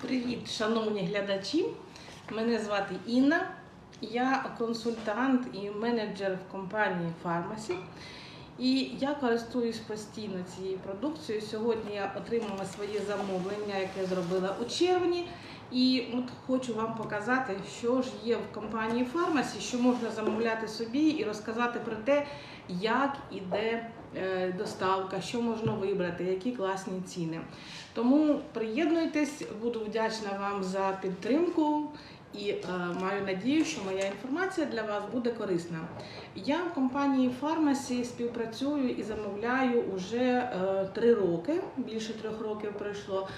Привіт, шановні глядачі! Мене звати Інна. Я консультант і менеджер в компанії Фармасі. І я користуюсь постійно цією продукцією. Сьогодні я отримала своє замовлення, яке зробила у червні. І от хочу вам показати, що ж є в компанії Фармасі, що можна замовляти собі і розказати про те, як іде доставка, що можна вибрати, які класні ціни. Тому приєднуйтесь, буду вдячна вам за підтримку і е, маю надію, що моя інформація для вас буде корисна. Я в компанії Фармасі співпрацюю і замовляю уже е, три роки, більше трьох років пройшло.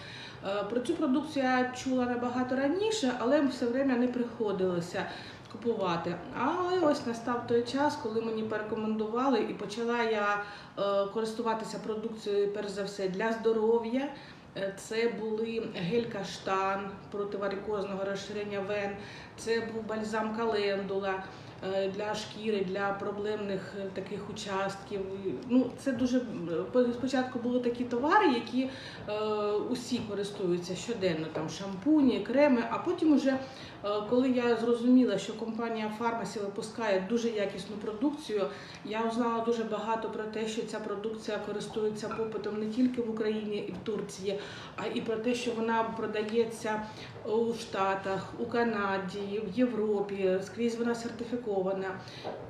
Е, Про цю продукцію я чула набагато раніше, але все время не приходилося купувати. Але ось настав той час, коли мені порекомендували, і почала я е, користуватися продукцією, перш за все, для здоров'я. Е, Це були гель каштан проти варикозного розширення вен, це був бальзам календула е, для шкіри, для проблемних таких участків. Ну, це дуже спочатку були такі товари, які е, усі користуються щоденно, там шампуні, креми. А потім, уже, коли я зрозуміла, що компанія Фармасі випускає дуже якісну продукцію, я узнала дуже багато про те, що ця продукція користується попитом не тільки в Україні і в Турції, а і про те, що вона продається у Штатах, у Канаді, в Європі. Скрізь вона сертифікована.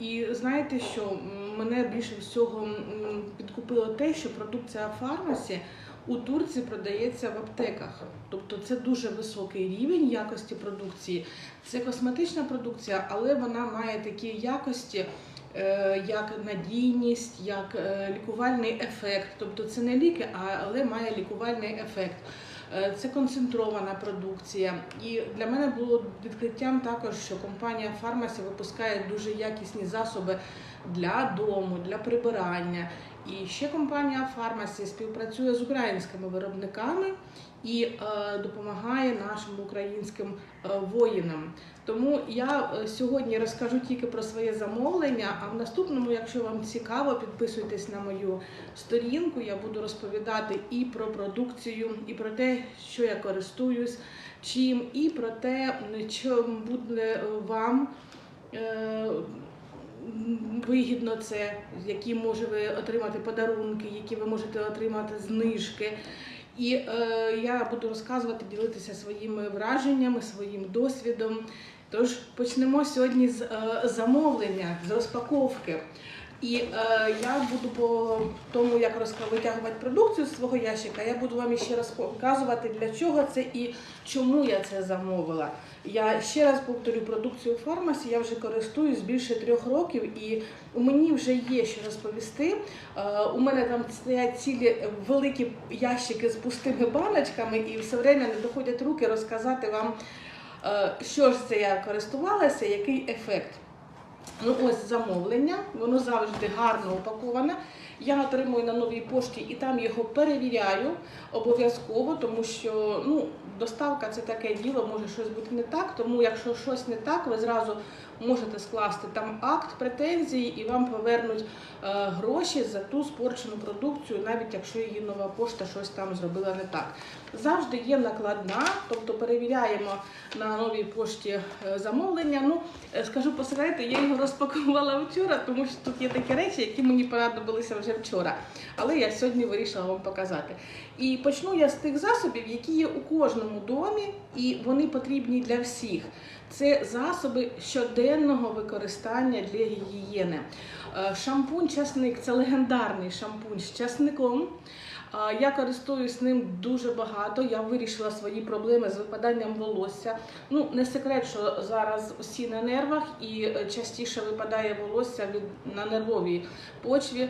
І знаєте, що мене більше всього підкупило те, що продукція Фармасі у Турції продається в аптеках. Тобто це дуже високий рівень якості продукції. Це косметична продукція, але вона має такі якості. е, Як надійність, як е, лікувальний ефект, тобто це не ліки, але має лікувальний ефект. Е, Це концентрована продукція. І для мене було відкриттям також, що компанія Фармасі випускає дуже якісні засоби для дому, для прибирання. І ще компанія Фармасі співпрацює з українськими виробниками і е, допомагає нашим українським е, воїнам. Тому я е, сьогодні розкажу тільки про своє замовлення. А в наступному, якщо вам цікаво, підписуйтесь на мою сторінку. Я буду розповідати і про продукцію, і про те, що я користуюсь, чим, і про те, що буде вам. Вигідно це, які може ви отримати подарунки, які ви можете отримати знижки. І е, я буду розказувати, ділитися своїми враженнями, своїм досвідом. Тож почнемо сьогодні з е, замовлення, з розпаковки. І е, я буду по тому, як витягувати продукцію з свого ящика, я буду вам ще раз показувати, для чого це і чому я це замовила. Я ще раз повторю продукцію фармасі, я вже користуюсь більше трьох років, і мені вже є що розповісти. Е, у мене там стоять цілі великі ящики з пустими баночками, і все время не доходять руки розказати вам, е, що ж це я користувалася, який ефект. Ну ось замовлення, воно завжди гарно упаковане. Я отримую на новій пошті і там його перевіряю обов'язково, тому що ну, доставка це таке діло, може щось бути не так. Тому якщо щось не так, ви зразу можете скласти там акт претензії і вам повернуть е, гроші за ту спорчену продукцію, навіть якщо її нова пошта щось там зробила не так. Завжди є накладна, тобто перевіряємо на новій пошті е, замовлення. Ну, е, скажу по секрету, я його розпакувала вчора, тому що тут є такі речі, які мені понадобилися вже вчора. Але я сьогодні вирішила вам показати. І почну я з тих засобів, які є у кожному домі, і вони потрібні для всіх. Це засоби щоденного використання для гігієни. Е, Шампунь часник це легендарний шампунь з часником. Я користуюсь ним дуже багато. Я вирішила свої проблеми з випаданням волосся. Ну, не секрет, що зараз усі на нервах і е, частіше випадає волосся на нервовій почві.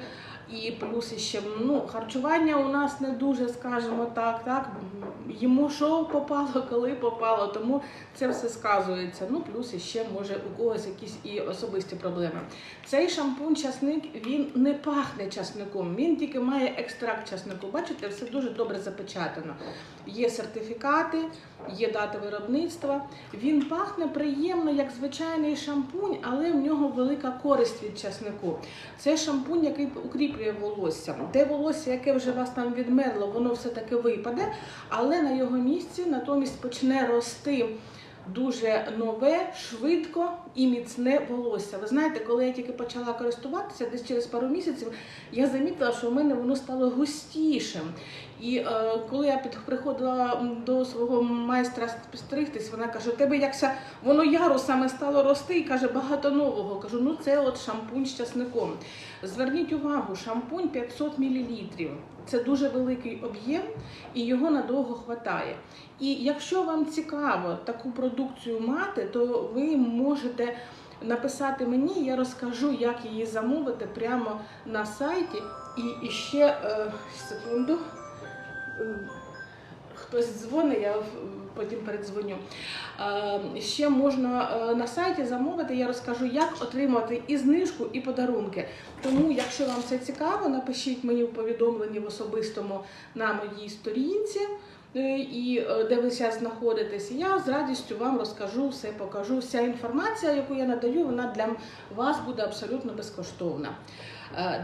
І плюс ще ну, харчування у нас не дуже, скажімо так, так. Їмо що попало, коли попало, тому це все сказується. Ну, плюс ще може у когось якісь і особисті проблеми. Цей шампунь часник він не пахне часником, він тільки має екстракт часнику. Бачите, все дуже добре запечатано. Є сертифікати, є дата виробництва. Він пахне приємно, як звичайний шампунь, але в нього велика користь від часнику. Це шампунь, який укріплює відновлює волосся. Те волосся, яке вже у вас там відмерло, воно все-таки випаде, але на його місці натомість почне рости дуже нове, швидко і міцне волосся. Ви знаєте, коли я тільки почала користуватися, десь через пару місяців, я замітила, що в мене воно стало густішим. І е, коли я під, приходила до свого майстра стригтись, вона каже: тебе якся воно ярусами стало рости і каже, багато нового. Кажу, ну це от шампунь з часником. Зверніть увагу, шампунь 500 мл. Це дуже великий об'єм і його надовго хватає. І якщо вам цікаво таку продукцію мати, то ви можете написати мені, я розкажу, як її замовити прямо на сайті. І ще е, секунду. Хтось дзвонить, я потім передзвоню. Ще можна е, на сайті замовити, я розкажу, як отримати і знижку, і подарунки. Тому, якщо вам це цікаво, напишіть мені в повідомленні в особистому на моїй сторінці, е, і е, де ви зараз знаходитесь. Я з радістю вам розкажу все, покажу. Вся інформація, яку я надаю, вона для вас буде абсолютно безкоштовна.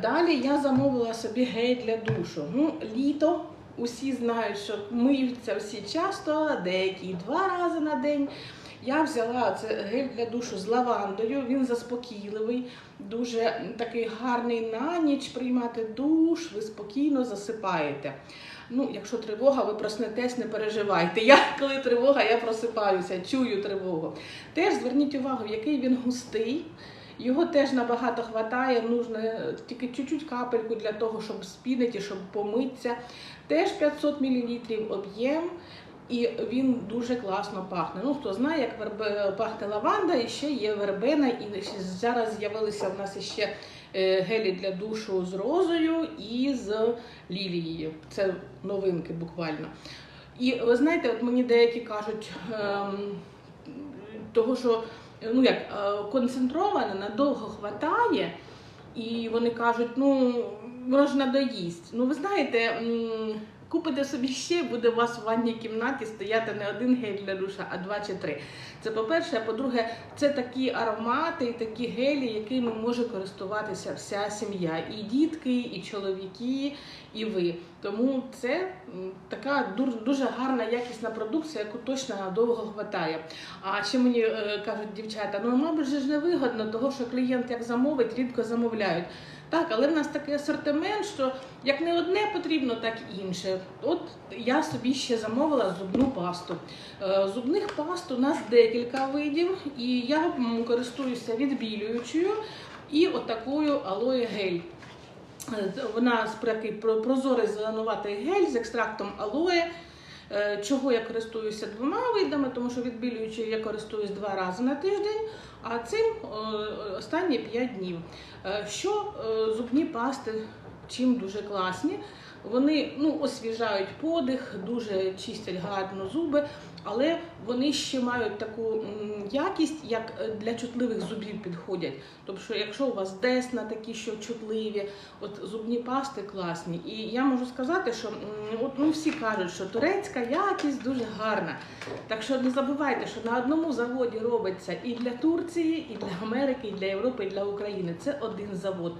Далі я замовила собі гель для душу. Ну, літо. Усі знають, що миються всі часто, деякі два рази на день. Я взяла це гель для душу з лавандою. Він заспокійливий, дуже такий гарний на ніч приймати душ, ви спокійно засипаєте. Ну, якщо тривога, ви проснетесь, не переживайте. Я, коли тривога, я просипаюся, чую тривогу. Теж зверніть увагу, який він густий. Його теж набагато хватає, нужно тільки чуть-чуть капельку для того, щоб спінити, щоб помитися. Теж 500 мл об'єм, і він дуже класно пахне. Ну, хто знає, як вербе, пахне лаванда, і ще є вербена, і зараз з'явилися в нас ще е, гелі для душу з розою і з лілією. Це новинки буквально. І ви знаєте, от мені деякі кажуть, ем, того, що ну як е, концентроване, надовго хватає, і вони кажуть, ну воно ж надоїсть. Ну ви знаєте, купите собі ще, буде у вас в ванній кімнаті стояти не один гель для душа, а два чи три. Це по-перше, а по-друге, це такі аромати і такі гелі, якими може користуватися вся сім'я. І дітки, і чоловіки, і ви. Тому це така дуже гарна якісна продукція, яку точно надовго хватає. А ще мені е, кажуть дівчата, ну мабуть ж не вигодно, того що клієнт як замовить, рідко замовляють. Так, але в нас такий асортимент, що як не одне потрібно, так і інше. От я собі ще замовила зубну пасту. Е, Зубних паст у нас декілька видів, і я користуюся відбілюючою і отакою алоє гель. Е, Вона про- прозорий зеленуватий гель з екстрактом алоє. Е, Чого я користуюся двома видами, тому що відбілюючою я користуюсь два рази на тиждень, а цим останні 5 днів. Е, Що зубні пасти чим дуже класні? Вони ну, освіжають подих, дуже чистять гарно зуби, але вони ще мають таку якість, як е, для чутливих зубів підходять. Тобто, якщо у вас десна такі, що чутливі, от зубні пасти класні. І я можу сказати, що от, ну, всі кажуть, що турецька якість дуже гарна. Так що не забувайте, що на одному заводі робиться і для Турції, і для Америки, і для Європи, і для України. Це один завод.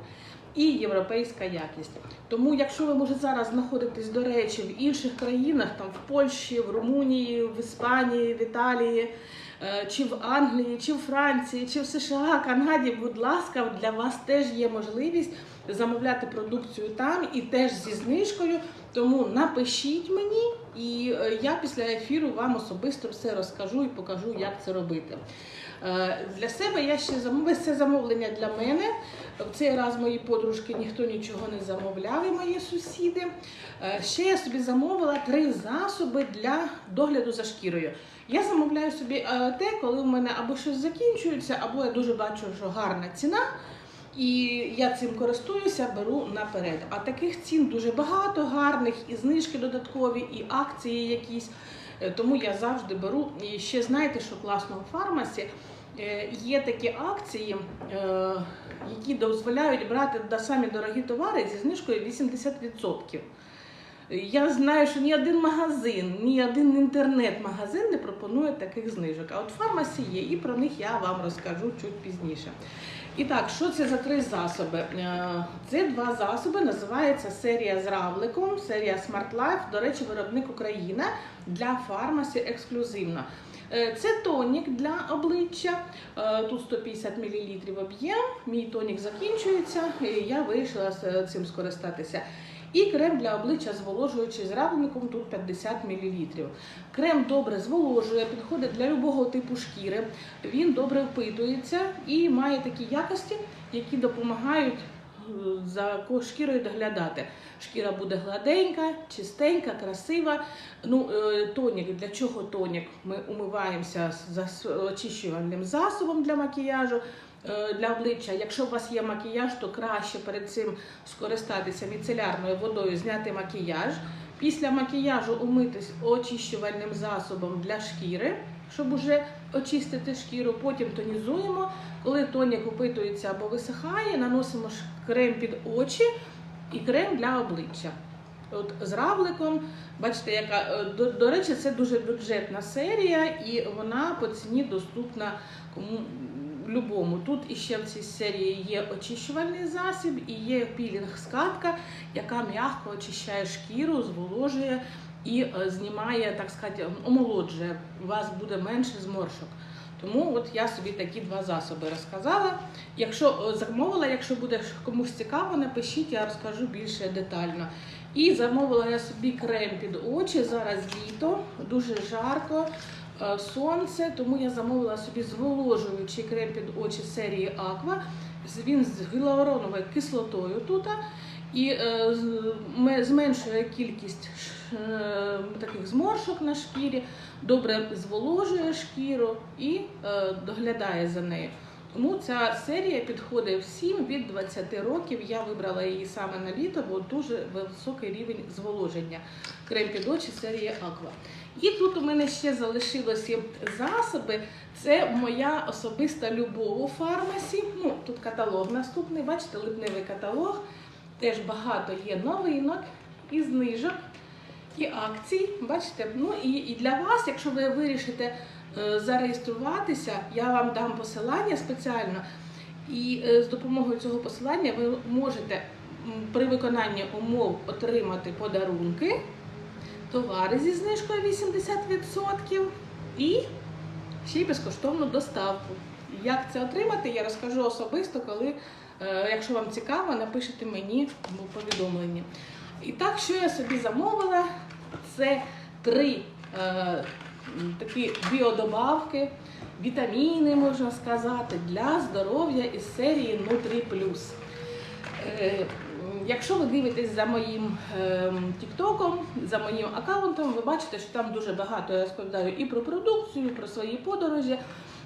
І європейська якість. Тому, якщо ви може зараз знаходитесь, до речі, в інших країнах, там в Польщі, в Румунії, в Іспанії, в Італії, е, чи в Англії, чи в Франції, чи в США, Канаді, будь ласка, для вас теж є можливість замовляти продукцію там і теж зі знижкою. Тому напишіть мені, і е, я після ефіру вам особисто все розкажу і покажу, як це робити. Е, Для себе я ще замовила це замовлення для мене. В цей раз мої подружки ніхто нічого не замовляв, і мої сусіди. Е, Ще я собі замовила три засоби для догляду за шкірою. Я замовляю собі е, те, коли в мене або щось закінчується, або я дуже бачу, що гарна ціна. І я цим користуюся, беру наперед. А таких цін дуже багато гарних, і знижки додаткові, і акції якісь. Е, Тому я завжди беру. І ще знаєте, що класно у фармасі е, є такі акції, е, які дозволяють брати самі дорогі товари зі знижкою 80%. Я знаю, що ні один магазин, ні один інтернет-магазин не пропонує таких знижок. А от фармасі є, і про них я вам розкажу чуть пізніше. І так, що це за три засоби? Е, Це два засоби, називається серія з равликом, серія Smart Life, до речі, виробник Україна для фармасі ексклюзивно. Е, Це тонік для обличчя. Е, Тут 150 мл об'єм. Мій тонік закінчується, і я вирішила цим скористатися. І крем для обличчя зволожуючий з равликом, тут 50 мл. Крем добре зволожує, підходить для любого типу шкіри. Він добре впитується і має такі якості, які допомагають е, за шкірою доглядати. Шкіра буде гладенька, чистенька, красива. Ну, е, тонік, для чого тонік? Ми умиваємося з очищувальним засобом для макіяжу. Е, Для обличчя, якщо у вас є макіяж, то краще перед цим скористатися міцелярною водою, зняти макіяж. Після макіяжу умитись очищувальним засобом для шкіри, щоб уже очистити шкіру. Потім тонізуємо. Коли тонік опитується або висихає, наносимо крем під очі і крем для обличчя. От з равликом, бачите, яка е, до, до речі, це дуже бюджетна серія, і вона по ціні доступна кому любому. Тут іще в цій серії є очищувальний засіб і є пілінг-скатка, яка м'яко очищає шкіру, зволожує і е, знімає, так сказати, омолоджує. У вас буде менше зморшок. Тому от я собі такі два засоби розказала. Якщо е, замовила, якщо буде комусь цікаво, напишіть, я розкажу більше детально. І замовила я собі крем під очі. Зараз літо, дуже жарко, сонце, тому я замовила собі зволожуючий крем під очі серії. З- Він з гіалуроновою кислотою тут. І е, зменшує кількість е, таких зморшок на шкірі, добре зволожує шкіру і е, доглядає за нею. Тому ця серія підходить всім від 20 років. Я вибрала її саме на літо, бо дуже високий рівень зволоження. Крем під очі серії Aqua. І тут у мене ще залишилися засоби. Це моя особиста любов у фармасі. Ну, тут каталог наступний, бачите, липневий каталог. Теж багато є новинок і знижок, і акцій. Бачите, ну і, і для вас, якщо ви вирішите е, зареєструватися, я вам дам посилання спеціально. І е, з допомогою цього посилання ви можете при виконанні умов отримати подарунки, товари зі знижкою 80% і ще й безкоштовну доставку. Як це отримати, я розкажу особисто, коли, е, якщо вам цікаво, напишете мені в повідомленні. І так, що я собі замовила, це три е, такі біодобавки, вітаміни, можна сказати, для здоров'я із серії Нутрі Плюс. Е, Якщо ви дивитесь за моїм ем, тіктоком, за моїм аккаунтом, ви бачите, що там дуже багато я розповідаю і про продукцію, і про свої подорожі.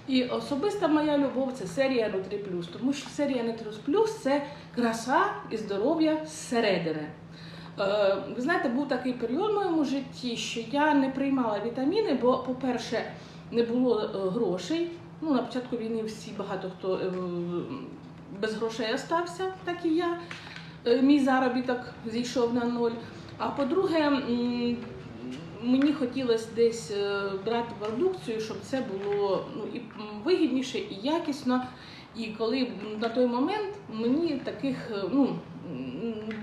І особиста моя любов це серія Нутрі Плюс, тому що серія Нутрі Плюс це краса і здоров'я зсередини. Е, Ви знаєте, був такий період в моєму житті, що я не приймала вітаміни, бо, по-перше, не було е, грошей. Ну, на початку війни всі багато хто е, без грошей остався, так і я. Е, Мій заробіток зійшов на ноль. А по-друге, мені хотілося десь е, брати продукцію, щоб це було ну, і вигідніше, і якісно. І коли на той момент мені таких е, ну,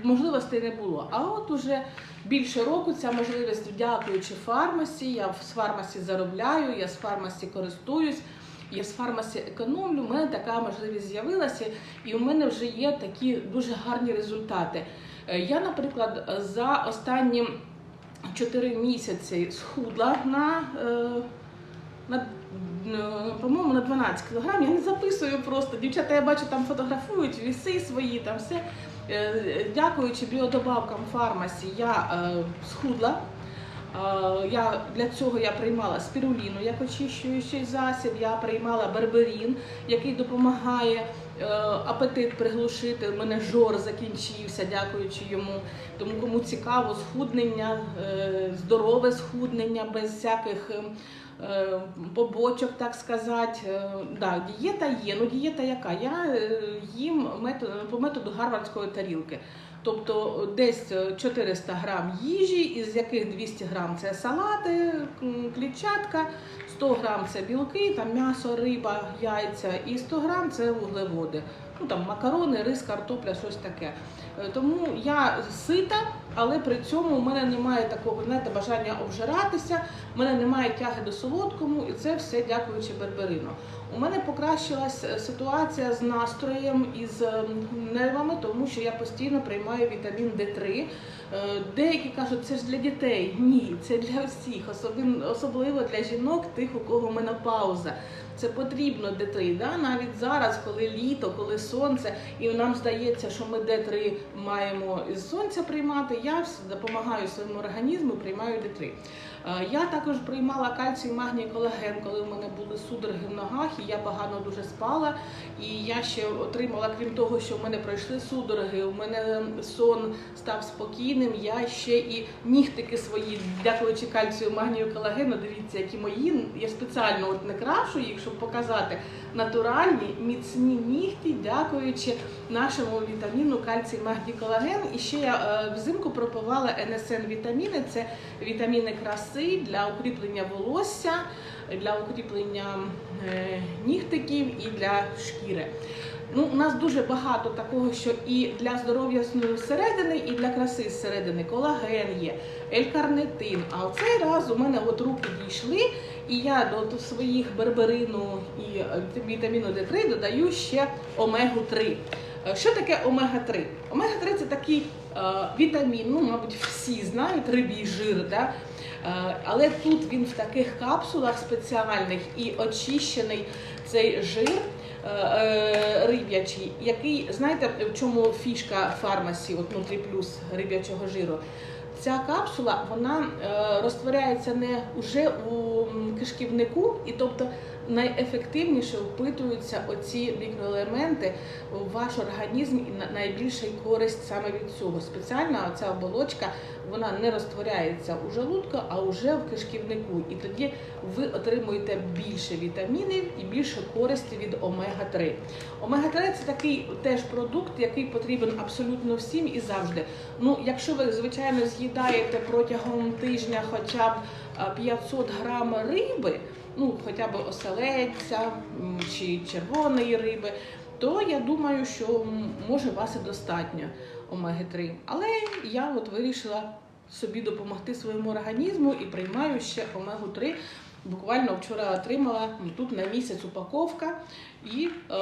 можливостей не було. А от уже більше року ця можливість, дякуючи фармасі, я з фармасі заробляю, я з фармасі користуюсь. Я з фармасі економлю, у мене така можливість з'явилася, і у мене вже є такі дуже гарні результати. Е, Я, наприклад, за останні 4 місяці схудла на, е, на е, по-моєму, на 12 кг. Я не записую просто. Дівчата, я бачу, там фотографують віси свої, там все. Дякуючи біодобавкам фармасі, я схудла. Е, Я для цього я приймала спіруліну як очищуючий засіб. Я приймала берберін, який допомагає е, апетит приглушити. У мене жор закінчився, дякуючи йому. Тому кому цікаво, схуднення, е, здорове схуднення без всяких. Побочок, так сказати, да, дієта є. Ну дієта яка? Я їм по методу гарвардської тарілки. Тобто десь 400 грам їжі, із яких 200 грам це салати, клітчатка, 100 грам це білки, там м'ясо, риба, яйця, і 100 грам це вуглеводи. Ну там макарони, рис, картопля, щось таке. Е, Тому я сита, але при цьому у мене немає такого знаєте, бажання обжиратися, у мене немає тяги до солодкому, і це все дякуючи берберину. У мене покращилась е, ситуація з настроєм і з нервами, тому що я постійно приймаю вітамін Д3. Е, Деякі кажуть, це ж для дітей. Ні, це для всіх, особливо для жінок, тих, у кого менопауза. Це потрібно Д3. Да? Навіть зараз, коли літо, коли сонце, і нам здається, що ми Д3 маємо із сонця приймати. Я допомагаю своєму організму, приймаю Д3. Е, Я також приймала кальцій, магній, колаген, коли в мене були судороги в ногах, і я погано дуже спала. І я ще отримала, крім того, що в мене пройшли судороги, у мене сон став спокійним. Я ще і нігтики свої, дякуючи кальцію, магнію, колагену, дивіться, які мої. Я спеціально от не крашу їх, щоб показати натуральні, міцні нігті, дякуючи нашому вітаміну кальцій, магній, колаген. І ще я е, взимку пропивала НСН вітаміни. Це вітаміни краси для укріплення волосся, для укріплення е, нігтиків і для шкіри. Ну, у нас дуже багато такого, що і для здоров'я зсередини, і для краси зсередини колаген є, елькарнитин. А оцей раз у мене от руки дійшли, і я до своїх берберину і е, вітаміну Д3 додаю ще омегу 3. Е, Що таке омега-3? Омега-3 це такий е, вітамін, ну, мабуть, всі знають рибій жир, да? Е, але тут він в таких капсулах спеціальних і очищений цей жир е, е, риб'ячий, який, знаєте, в чому фішка фармасі, от нутрі плюс риб'ячого жиру. Ця капсула вона розтворяється не вже у кишківнику, і тобто найефективніше впитуються оці мікроелементи в ваш організм і на- найбільша користь саме від цього. Спеціальна ця оболочка вона не розтворяється у желудку, а вже в кишківнику. І тоді ви отримуєте більше вітамінів і більше користі від омега-3. Омега-3 це такий теж продукт, який потрібен абсолютно всім і завжди. Ну, якщо ви звичайно з'їдаєте протягом тижня хоча б 500 грам риби, ну хоча б оселедця чи червоної риби, то я думаю, що може вас і достатньо омеги-3. Але я от вирішила собі допомогти своєму організму і приймаю ще омегу-3. Буквально вчора отримала ну, тут на місяць упаковка, і е,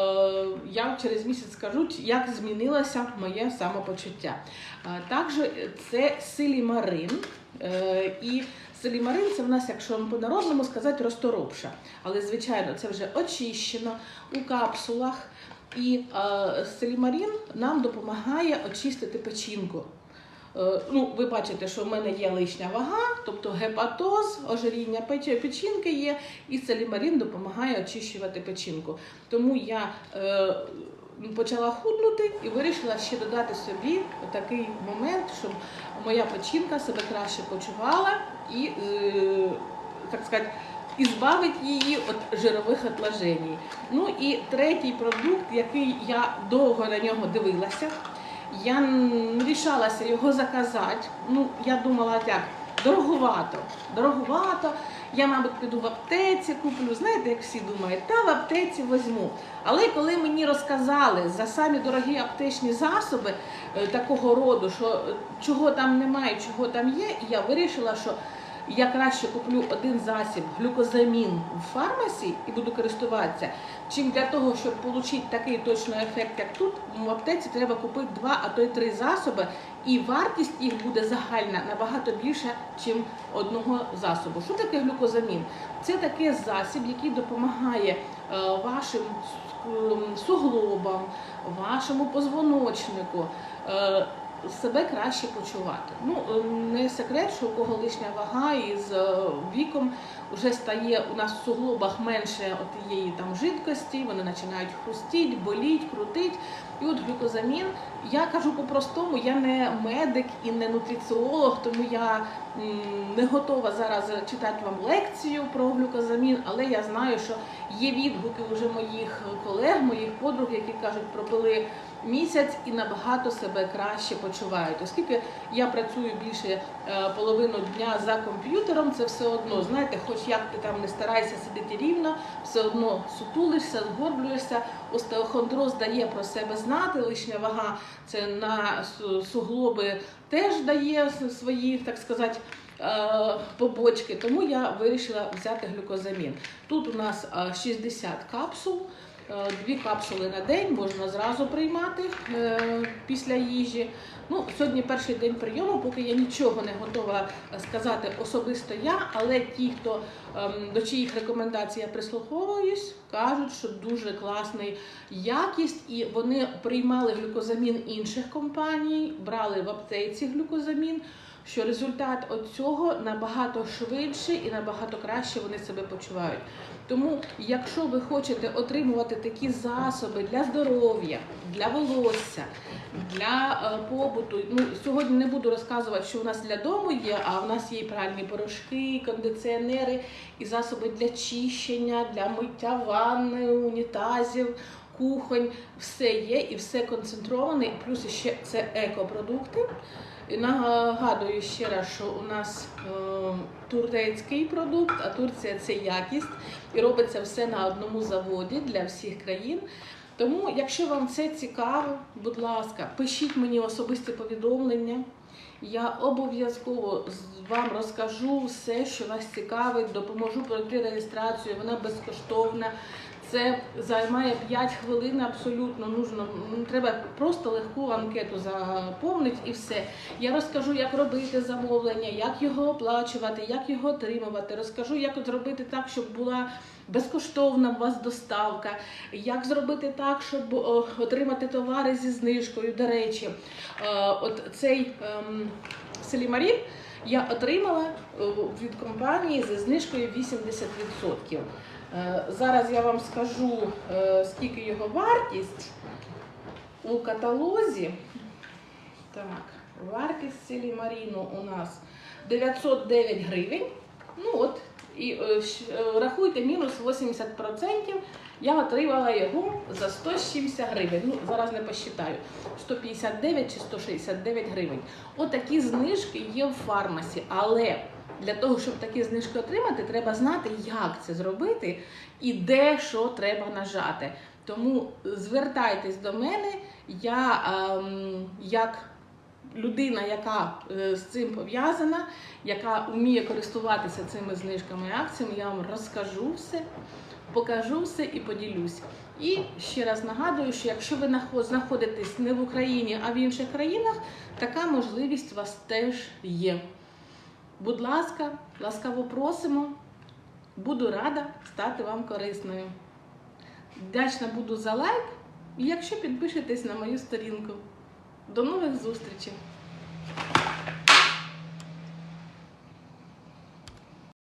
я через місяць скажу, як змінилося моє самопочуття. Е, також це силімарин. Е, силімарин це в нас, якщо вам по-народному сказати, розторопша. Але, звичайно, це вже очищено у капсулах. І е, селімарін нам допомагає очистити печінку. Е, Ну, ви бачите, що в мене є лишня вага, тобто гепатоз, ожиріння печ- печінки є, і селімарін допомагає очищувати печінку. Тому я е, почала худнути і вирішила ще додати собі такий момент, щоб моя печінка себе краще почувала і, е, так сказати, і збавить її від жирових отложень. Ну і третій продукт, який я довго на нього дивилася, я не рішалася його заказати. Ну, я думала так, дороговато, дороговато. Я, мабуть, піду в аптеці, куплю. Знаєте, як всі думають, та в аптеці візьму. Але коли мені розказали за самі дорогі аптечні засоби е, такого роду, що чого там немає, чого там є, я вирішила, що я краще куплю один засіб глюкозамін в фармасі і буду користуватися, чим для того, щоб отримати такий точно ефект, як тут, в аптеці треба купити два, а то й три засоби, і вартість їх буде загальна набагато більша, ніж одного засобу. Що таке глюкозамін? Це такий засіб, який допомагає е, вашим суглобам, вашому позвоночнику. Себе краще почувати. Ну е, не секрет, що у кого лишня вага і з е, віком вже стає у нас в суглобах менше тієї там жидкості, вони починають хрустіти, боліть, крутить. І от глюкозамін, я кажу по-простому, я не медик і не нутриціолог, тому я не готова зараз читати вам лекцію про глюкозамін, але я знаю, що є відгуки вже моїх колег, моїх подруг, які кажуть, пропили місяць і набагато себе краще почувають. Оскільки я працюю більше е, половину дня за комп'ютером, це все одно, знаєте, хоч як ти там не старайся сидіти рівно, все одно сутулишся, згорблюєшся, остеохондроз дає про себе знати, лишня вага це на суглоби теж дає свої, так сказати, е, побочки. Тому я вирішила взяти глюкозамін. Тут у нас е, 60 капсул. Е, Дві капсули на день можна зразу приймати е, після їжі. Ну, сьогодні перший день прийому, поки я нічого не готова сказати особисто я, але ті, хто ем, до чиїх рекомендацій я прислуховуюсь, кажуть, що дуже класний якість, і вони приймали глюкозамін інших компаній, брали в аптеці глюкозамін. Що результат цього набагато швидше і набагато краще вони себе почувають. Тому, якщо ви хочете отримувати такі засоби для здоров'я, для волосся, для е, побуту, ну сьогодні не буду розказувати, що у нас для дому є, а в нас є і пральні порошки, кондиціонери, і засоби для чищення, для миття ванни, унітазів. Кухонь, все є і все концентроване, і плюс ще це екопродукти. І нагадую ще раз, що у нас е, турецький продукт, а Турція це якість, і робиться все на одному заводі для всіх країн. Тому, якщо вам це цікаво, будь ласка, пишіть мені особисті повідомлення. Я обов'язково вам розкажу все, що вас цікавить, допоможу пройти реєстрацію. Вона безкоштовна. Це займає 5 хвилин абсолютно нужно. Ну, Треба просто легку анкету заповнити і все. Я розкажу, як робити замовлення, як його оплачувати, як його отримувати. Розкажу, як зробити так, щоб була безкоштовна у вас доставка, як зробити так, щоб отримати товари зі знижкою. До речі, е, от цей ем, селімарін я отримала е, від компанії зі знижкою 80%. Е, Зараз я вам скажу, е, скільки його вартість у каталозі. Так, вартість селімаріну у нас 909 гривень. Ну от, і е, рахуйте мінус 80%. Я отримала його за 170 гривень. Ну, зараз не посчитаю. 159 чи 169 гривень. Отакі знижки є в фармасі, але для того, щоб такі знижки отримати, треба знати, як це зробити і де що треба нажати. Тому звертайтесь до мене. Я ем, як людина, яка е, з цим пов'язана, яка вміє користуватися цими знижками і акціями, я вам розкажу все, покажу все і поділюсь. І ще раз нагадую, що якщо ви знаходитесь не в Україні, а в інших країнах, така можливість у вас теж є. Будь ласка, ласкаво просимо. Буду рада стати вам корисною. Вдячна буду за лайк, і якщо підпишетесь на мою сторінку. До нових зустрічей!